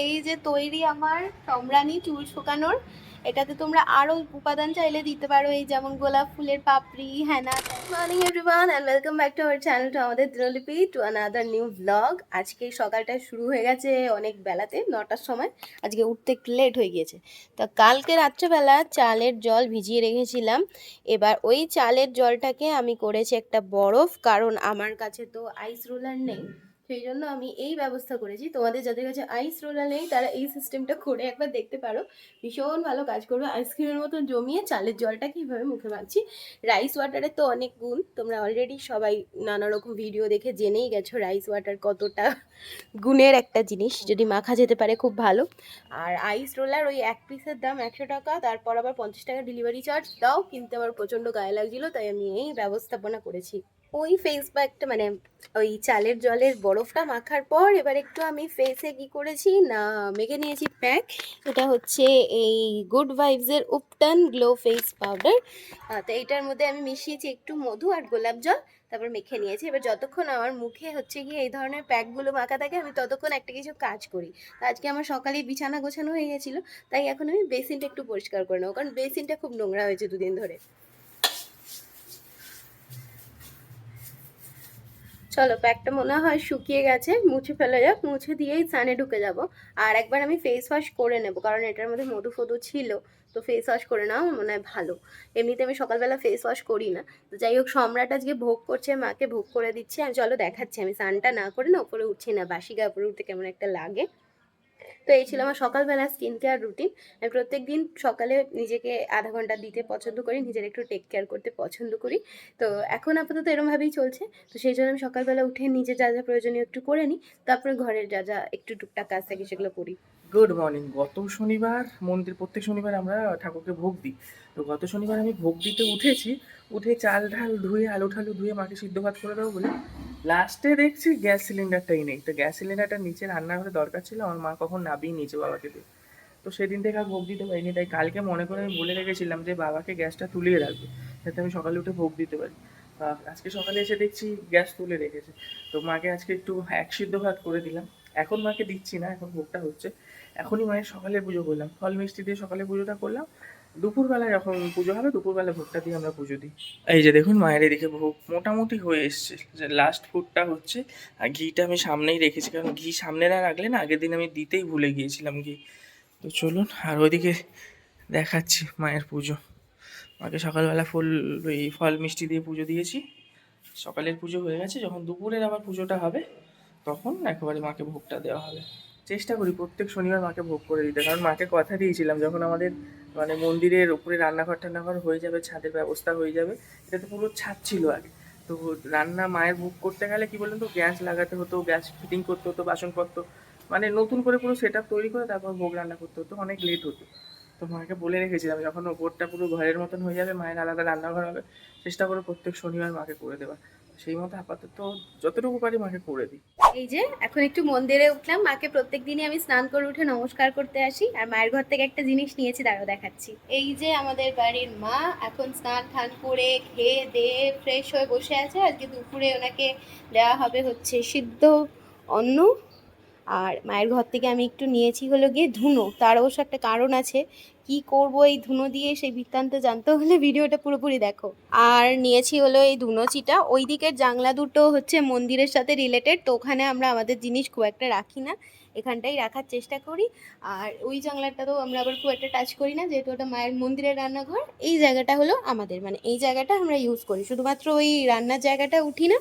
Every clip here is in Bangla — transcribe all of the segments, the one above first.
এই যে তৈরি আমার সমরানি চুল শুকানোর, এটাতে তোমরা আরও উপাদান চাইলে দিতে পারো, এই যেমন গোলাপ ফুলের পাপড়ি হ্যানা morning everyone and welcome back to our channel to আমাদের দিনলিপি টু আনাদার নিউ ব্লগ আজকে সকালটা শুরু হয়ে গেছে অনেক বেলাতে, নটার সময়। আজকে উঠতে একটু লেট হয়ে গিয়েছে। তা কালকে রাত্রেবেলা চালের জল ভিজিয়ে রেখেছিলাম। এবার ওই চালের জলটাকে আমি করেছি একটা বরফ, কারণ আমার কাছে তো আইস রোলার নেই। সেই জন্য আমি এই ব্যবস্থা করেছি। তোমাদের যাদের কাছে আইস রোলার নেই, তারা এই সিস্টেমটা করে একবার দেখতে পারো। ভীষণ ভালো কাজ করবে। আইসক্রিমের মতন জমিয়ে চালের জলটা কীভাবে মুখে মাখছি? রাইস ওয়াটারের তো অনেক গুণ। তোমরা অলরেডি সবাই নানা রকম ভিডিও দেখে জেনেই গেছো রাইস ওয়াটার কতটা গুণের একটা জিনিস। যদি মাখা যেতে পারে খুব ভালো। আর আইস রোলার ওই এক পিসের দাম একশো টাকা, তারপর আবার পঞ্চাশ টাকা ডেলিভারি চার্জ দাও কিন্তু আমার প্রচণ্ড গায়ে লাগছিল, তাই আমি এই ব্যবস্থাপনা করেছি। ওই ফেস প্যাকটা মানে ওই চালের জলের বরফটা মাখার পর এবার একটু আমি ফেসে কি করেছি, না, মেখে নিয়েছি প্যাক এটা হচ্ছে এই গুড ভাইবসের উপটান গ্লো ফেস পাউডার তো এইটার মধ্যে আমি মিশিয়েছি একটু মধু আর গোলাপ জল, তারপর মেখে নিয়েছি। এবার যতক্ষণ আমার মুখে হচ্ছে গিয়ে এই ধরনের প্যাকগুলো মাখা থাকে, আমি ততক্ষণ একটা কিছু কাজ করি। তো আজকে আমার সকালে বিছানা গোছানো হয়ে গেছিল, তাই এখন আমি বেসিনটা একটু পরিষ্কার করে নেব, কারণ বেসিনটা খুব নোংরা হয়েছে দুদিন ধরে। চলো প্যাকটা মনে হয় শুকিয়ে গেছে, মুছে ফেলা যাক, মুছে দিয়েই সানে ঢুকে যাব। আর একবার আমি ফেস ওয়াশ করে নেব, কারণ এটার মধ্যে মধু ফধু ছিল, তো ফেস ওয়াশ করে নাও, মনে হয় ভালো। এমনিতে আমি সকালবেলা ফেস ওয়াশ করি না। তো যাই হোক, সম্রাট আজকে ভোগ করছে, মাকে ভোগ করে দিচ্ছে, আর চলো দেখাচ্ছি, আমি সানটা না করে না ওপরে উঠছি না, বাসি গায়ে উপরে উঠতে কেমন একটা লাগে। তো এই ছিল আমার সকালবেলা স্কিন কেয়ার রুটিন আমি প্রত্যেক দিন সকালে নিজেকে আধা ঘণ্টা দিতে পছন্দ করি, নিজের একটু টেক কেয়ার করতে পছন্দ করি। তো এখন আপাতত এরমভাবেই চলছে। তো সেই জন্য আমি সকালবেলা উঠে নিজে যা যা প্রয়োজনীয় একটু করে নিই, তারপরে ঘরের যা যা একটু টুকটাক কাজ থাকে সেগুলো করি। গুড মর্নিং গত শনিবার, মন্দির প্রত্যেক শনিবার আমরা ঠাকুরকে ভোগ দিই। তো গত শনিবার আমি ভোগ দিতে উঠেছি। উঠে চাল ঢাল ধুয়ে, আলু ঠালু ধুয়ে মাকে সিদ্ধ ভাত করে দেবো বলে লাস্টে দেখছি গ্যাস সিলিন্ডারটাই নেই। তো গ্যাস সিলিন্ডারটা নিচে রান্নাঘরে দরকার ছিল, আমার মা কখন নাবিয়ে নিচে বাবাকে দিয়ে। তো সেদিন থেকে আর ভোগ দিতে পারিনি তাই কালকে মনে করে আমি বলে রেখেছিলাম যে, বাবাকে গ্যাসটা তুলিয়ে রাখবে, যাতে আমি সকালে উঠে ভোগ দিতে পারি। আজকে সকালে এসে দেখছি গ্যাস তুলে রেখেছে। তো মাকে আজকে একটু এক সিদ্ধ ভাত করে দিলাম। এখন মাকে দিচ্ছি না, এখন ভোগটা হচ্ছে। এখনই মায়ের সকালে পুজো করলাম। ফল মিষ্টি দিয়ে সকালে পুজোটা করলাম। দুপুরবেলা যখন পুজো হবে দুপুরবেলা ভোগটা দিয়ে আমরা পুজো দিই। এই যে দেখুন, মায়ের এদিকে ভোগ মোটামুটি হয়ে এসছে। যে লাস্ট ফুডটা হচ্ছে, আর ঘিটা আমি সামনেই রেখেছি, কারণ ঘি সামনে না রাখলে না, আগের দিন আমি দিতেই ভুলে গিয়েছিলাম ঘি। তো চলুন, আর ওইদিকে দেখাচ্ছি মায়ের পুজো। মাকে সকালবেলা ফুল, ওই ফল, মিষ্টি দিয়ে পুজো দিয়েছি। সকালের পুজো হয়ে গেছে, যখন দুপুরের আবার পুজোটা হবে, তখন একেবারে মাকে ভোগটা দেওয়া হবে। চেষ্টা করি প্রত্যেক শনিবার মাকে ভোগ করে দিতে। কারণ মাকে কথা দিয়েছিলাম, যখন আমাদের মানে মন্দিরের উপরে রান্নাঘর টান্নাঘর হয়ে যাবে, ছাদের ব্যবস্থা হয়ে যাবে, এটা তো পুরো ছাদ ছিল আগে। তো রান্না মায়ের ভোগ করতে গেলে কি বলুন তো, গ্যাস লাগাতে হতো, গ্যাস ফিটিং করতে হতো, বাসনপত্র মানে নতুন করে পুরো সেট তৈরি করে তারপর ভোগ রান্না করতে হতো, অনেক লেট হতো। তো মাকে বলে রেখেছিলাম, যখন ওপরটা পুরো ঘরের মতন হয়ে যাবে, মায়ের আলাদা রান্নাঘর হবে, চেষ্টা করো প্রত্যেক শনিবার মাকে করে দেওয়ার। সেই মতো আপাতত যতটুকু পারি মাকে করে দিই। এই যে, এখন একটু মন্দিরে উঠলাম, মাকে প্রত্যেক দিনই আমি স্নান করে উঠে নমস্কার করতে আসি, আর মায়ের ঘর থেকে একটা জিনিস নিয়েছি তারও দেখাচ্ছি। এই যে আমাদের বাড়ির মা, এখন স্নান ঠান করে খেয়ে দিয়ে ফ্রেশ হয়ে বসে আছে, আজকে দুপুরে ওনাকে দেওয়া হবে হচ্ছে সিদ্ধ অন্ন। আর মায়ের ঘর থেকে আমি একটু নিয়েছি হলো গিয়ে ধুনো। তার অবশ্য একটা কারণ আছে। কি করব এই ধুনো দিয়ে সেই বৃত্তান্ত জানতে হলে ভিডিওটা পুরোপুরি দেখো। আর নিয়েছি হলো এই ধুনোচিটা ওই দিকের জাংলা দুটো হচ্ছে মন্দিরের সাথে রিলেটেড তো ওখানে আমরা আমাদের জিনিস খুব একটা রাখি না। এখানটাই রাখার চেষ্টা করি। আর ওই জানলাটাতেও আমরা আবার খুব একটা টাচ করি না, যেহেতু ওটা মায়ের মন্দিরের রান্নাঘর, এই জায়গাটা হলো আমাদের। মানে এই জায়গাটা আমরা ইউজ করি, শুধুমাত্র ওই রান্নার জায়গাটা উঠি না,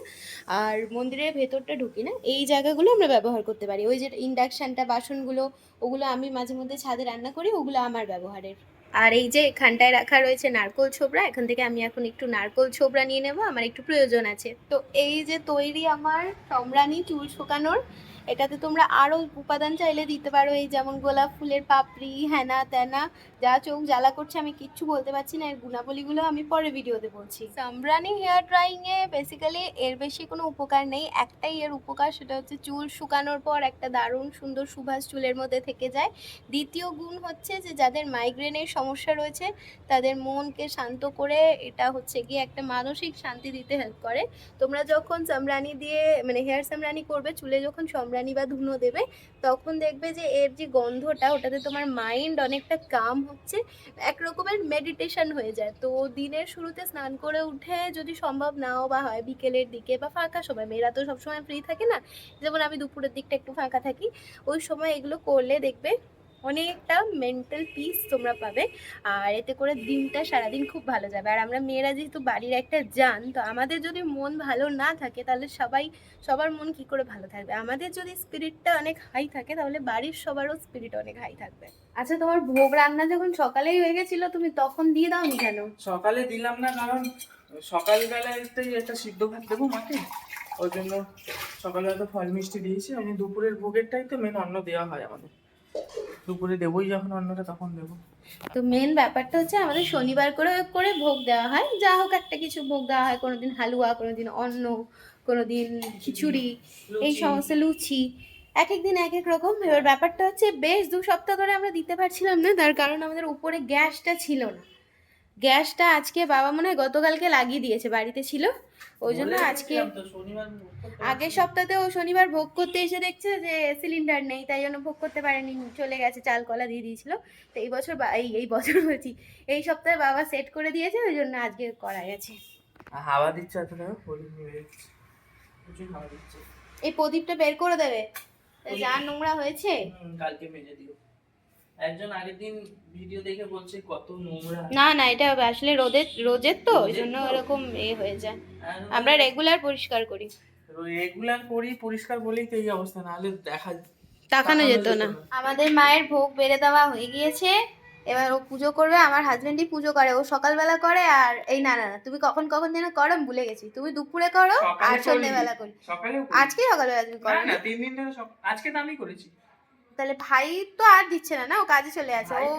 আর মন্দিরের ভেতরটা ঢুকি না, এই জায়গাগুলো আমরা ব্যবহার করতে পারি। ওই যে ইন্ডাকশানটা বাসনগুলো, ওগুলো আমি মাঝে মধ্যে ছাদে রান্না করি, ওগুলো আমার ব্যবহারের। আর এই যে এখানটায় রাখা রয়েছে নারকোল ছোবড়া, এখান থেকে আমি এখন একটু নারকোল ছোবড়া নিয়ে নেব, আমার একটু প্রয়োজন আছে। তো এই যে তৈরি আমার সমরানি চুল শুকানোর এটাতে তোমরা আরও উপাদান চাইলে দিতে পারো। এই যেমন গোলাপ ফুলের পাপড়ি হ্যানা ত্যানা যা চোখ জ্বালা করছে আমি কিচ্ছু বলতে পারছি না, এর গুণাবলীগুলো আমি পরে ভিডিওতে বলছি। সামরানি হেয়ার ড্রাইংয়ে বেসিক্যালি এর বেশি কোনো উপকার নেই। একটাই এর উপকার, সেটা হচ্ছে চুল শুকানোর পর একটা দারুণ সুন্দর সুভাষ চুলের মধ্যে থেকে যায়। দ্বিতীয় গুণ হচ্ছে যে যাদের মাইগ্রেনের সমস্যা রয়েছে, তাদের মনকে শান্ত করে এটা হচ্ছে গিয়ে একটা মানসিক শান্তি দিতে হেল্প করে। তোমরা যখন সামরানি দিয়ে মানে হেয়ার সামরানি করবে, চুলে যখন সম্রানি সাবরানি বা ধুনো দেবে, তখন দেখবে যে এর যে গন্ধটা, ওটাতে তোমার মাইন্ড অনেকটা কাম হচ্ছে, এক রকমের মেডিটেশন হয়ে যায়। তো দিনের শুরুতে স্নান করে উঠে যদি সম্ভব নাও বা হয় বিকেলের দিকে বা ফাঁকা সময়, মেয়েরা তো সবসময় ফ্রি থাকে না, যেমন আমি দুপুরের দিকটা একটু ফাঁকা থাকি, ওই সময় এগুলো করলে দেখবে অনেকটা মেন্টাল পিস তোমরা পাবে আর এতে করে দিনটা সারাদিন খুব ভালো যাবে। আর আমরা মেয়েরা যেহেতু বাড়ির একটা যান তো আমাদের যদি মন ভালো না থাকে তাহলে সবাই সবার মন কি করে ভালো থাকবে? আমাদের যদি স্পিরিটটা অনেক হাই থাকে তাহলে বাড়ির সবারও স্পিরিট অনেক হাই থাকবে। আচ্ছা তোমার ভোগ রান্না যখন সকালেই হয়ে গেছিল তুমি তখন দিয়ে দাওনি কেন? সকালে দিলাম না কারণ সকালবেলাতেই একটা সিদ্ধ ভাত দেবো মাকে। ওই জন্য সকালবেলা তো ফল মিষ্টি দিয়েছি আমি দুপুরের ভোগেরটাই তো মেন অন্ন দেওয়া হয় আমাদের। দুপুরে দেবোই যখন অন্যটা তখন দেবো। তো মেন ব্যাপারটা হচ্ছে আমাদের শনিবার করে করে ভোগ দেওয়া হয়। যা হোক একটা কিছু ভোগ দেওয়া হয়। কোনোদিন হালুয়া কোনোদিন অন্ন কোনোদিন খিচুড়ি এই সমস্ত লুচি। এক এক দিন এক এক রকম। এবার ব্যাপারটা হচ্ছে বেশ দু সপ্তাহ ধরে আমরা দিতে পারছিলাম না তার কারণ আমাদের উপরে গ্যাসটা ছিল না। গ্যাসটা আজকে বাবা মনে হয় গতকালকে লাগিয়ে দিয়েছে বাড়িতে ছিল। ওই জন্য আজকে আগের পারছি না। সপ্তাহে ও শনিবার ভোগ করতে এসে দেখছে যে সিলিন্ডার নেই তাই জন্য ভোগ করতে পারেনি চলে গেছে চাল কলা দিয়ে দিয়েছিল। তো এই বছর এই এই বছর বলছি এই সপ্তাহে বাবা সেট করে দিয়েছে ওই জন্য আজকে করা গেছে। হাওয়া দিচ্ছে এত এই প্রদীপটা বের করে দেবে। যা নোংরা হয়েছে? কালকে মেজে দিও। একজন আগের দিন ভিডিও দেখে বলছে কত নোংরা। না না এটা আসলে রোদের রোজের তো ওই জন্য এরকম এ হয়ে যায়। আমরা রেগুলার পরিষ্কার করি। রেগুলার করি পরিষ্কার বলেই তো এই অবস্থা নাহলে দেখা তাকানো যেত না। আমাদের মায়ের ভোগ বেড়ে দেওয়া হয়ে গিয়েছে। এবার ও পুজো করবে আমার হাজবেন্ডই পুজো করে ও সকালবেলা করে আর এই না না না তুমি কখন কখন যেন করো আমি ভুলে গেছি। তুমি দুপুরে করো আর। সন্ধ্যেবেলা করি। আজকে সকালবেলা তুমি করো না তিন দিন ধরে আজকে তো আমি করেছি। তাহলে ভাই তো আর দিচ্ছে না না ও কাজে চলে আছে ও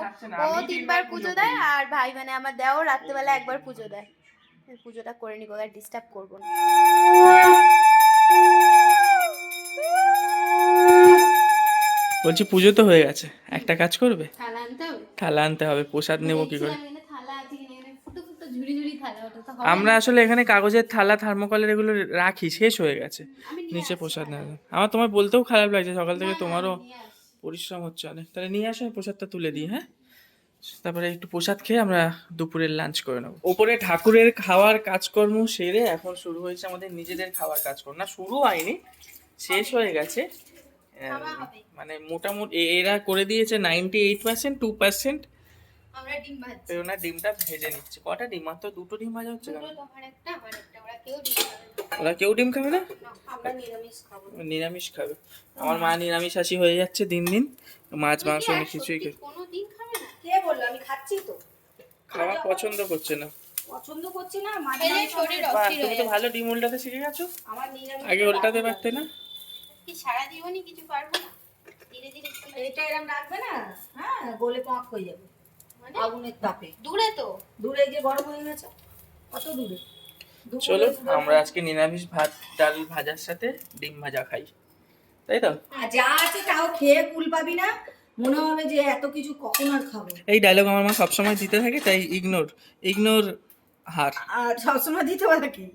ও তিনবার পুজো দেয় আর ভাই মানে আমার দেও রাত্রেবেলা একবার পুজো দেয় পুজোটা করে নিবো আর ডিস্টার্ব করব না বলছি পুজো তো হয়ে গেছে একটা কাজ করবে থালা আনতে হবে প্রসাদ নেব কি করে আমরা আসলে এখানে কাগজের থালা থার্মোকলের এগুলো রাখি শেষ হয়ে গেছে নিচে প্রসাদ। নেওয়া আমার তোমার বলতেও খারাপ লাগছে সকাল থেকে তোমারও। পরিশ্রম হচ্ছে অনেক। তাহলে নিয়ে আসো আমি প্রসাদটা তুলে দিই হ্যাঁ? তারপরে একটু প্রসাদ খেয়ে আমরা দুপুরের লাঞ্চ করে নেব। ওপরে ঠাকুরের খাওয়ার কাজকর্ম সেরে এখন শুরু হয়েছে আমাদের নিজেদের খাওয়ার কাজকর্ম। না শুরু হয়নি শেষ হয়ে গেছে। মানে মোটামুটি এরা করে দিয়েছে ninety eight percent two percent ডিমটা ভেজে নিচ্ছে। কটা ডিম? মাত্র দুটো ডিম ভাজা হচ্ছে কেন? ওরা কেউ ডিম খাবে না। নিরামিষ খাবে। আমার মা নিরামিষাশী হয়ে যাচ্ছে দিন দিন। মাছ মাংস অনেক কিছুই সত্যি খে- কোনো দিন খাবে না? কে বলল? আমি খাচ্ছি তো। খাওয়া পছন্দ করছে না। পছন্দ করছি না মাঝে খেলে মাঝে শরীর বাহ অস্থির তুমি তো ভালো ডিম উল্টাতে শিখে গেছো। আমার নিরামিষ আগে উল্টাতে পারতে না? কি সারা জীবনই কিছু পারব না? ধীরে ধীরে এটা এরম রাখবে না? হ্যাঁ গলে পাক হয়ে যাবে। মানে? আগুনের তাপে। দূরে তো। দূরে যে গরম হয়ে গেছে। কত দূরে। চলো আমরা আজকে নিরামিষ ভাত ডাল ভাজার সাথে ডিম ভাজা খাই। তাই তো? যা আছে তাও খেয়ে কুল পাবি না। মনে হবে যে এত কিছু কখন আর খাব। এই ডায়লগ আমার মা সবসময় দিতে থাকে তাই ইগনোর ইগনোর হার। আর সবসময় দিতে থাকে কি?